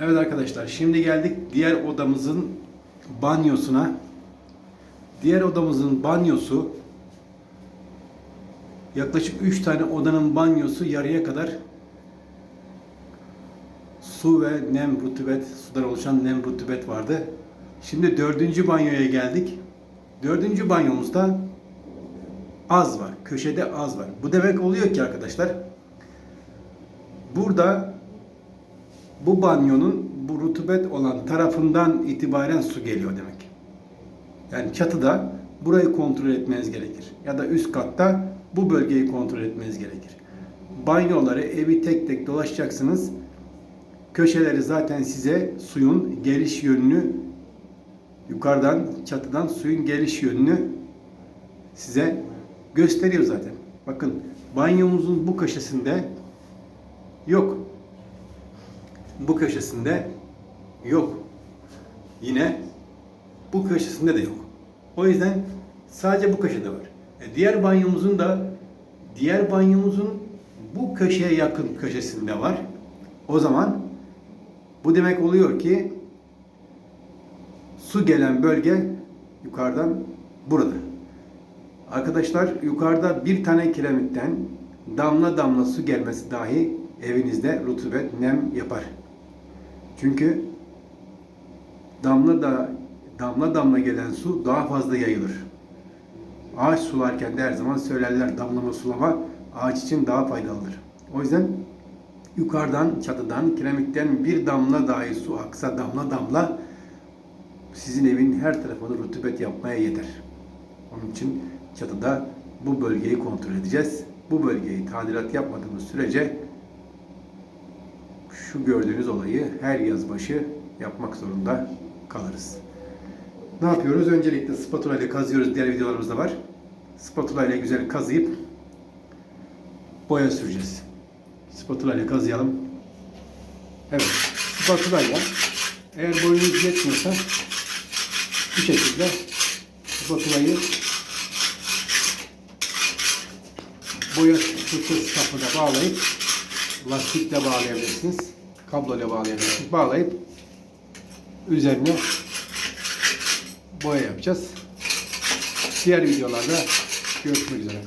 Evet arkadaşlar şimdi geldik diğer odamızın banyosuna. Diğer odamızın banyosu yaklaşık 3 tane odanın banyosu yarıya kadar su ve nem rutubet, sudan oluşan nem rutubet vardı. Şimdi dördüncü banyoya geldik. Dördüncü banyomuzda az var. Köşede az var. Bu demek oluyor ki arkadaşlar burada bu banyonun bu rutubet olan tarafından itibaren su geliyor demek. Yani çatıda burayı kontrol etmeniz gerekir. Ya da üst katta bu bölgeyi kontrol etmeniz gerekir. Banyoları evi tek tek dolaşacaksınız. Köşeleri zaten size suyun geliş yönünü yukarıdan çatıdan suyun geliş yönünü size gösteriyor zaten. Bakın banyomuzun bu köşesinde yok. Bu köşesinde yok. Yine bu köşesinde de yok. O yüzden sadece bu köşede var. E, diğer banyomuzun da diğer banyomuzun bu köşeye yakın köşesinde var. O zaman bu demek oluyor ki su gelen bölge yukarıdan burada. Arkadaşlar yukarıda bir tane kiremitten damla damla su gelmesi dahi evinizde rutubet, nem yapar. Çünkü damla da damla damla gelen su daha fazla yayılır. Ağaç sularken de her zaman söylerler damlama sulama ağaç için daha faydalıdır. O yüzden yukarıdan, çatıdan, kiremitten bir damla dahi su aksa damla damla sizin evin her tarafını rutubet yapmaya yeter. Onun için çatıda bu bölgeyi kontrol edeceğiz. Bu bölgeyi tadilat yapmadığımız sürece şu gördüğünüz olayı her yaz başı yapmak zorunda kalırız. Ne yapıyoruz? Öncelikle spatula ile kazıyoruz. Diğer videolarımızda var. Spatula ile güzel kazıyıp boya süreceğiz. Spatula ile kazıyalım. Evet. Spatula ile eğer boyunuz yetmiyorsa bu şekilde spatulayı boya fırçası sapına bağlayıp lastikle bağlayabilirsiniz. Kabloyla bağlayabilirsiniz. Bağlayıp üzerine boya yapacağız. Diğer videolarda görüşmek üzere.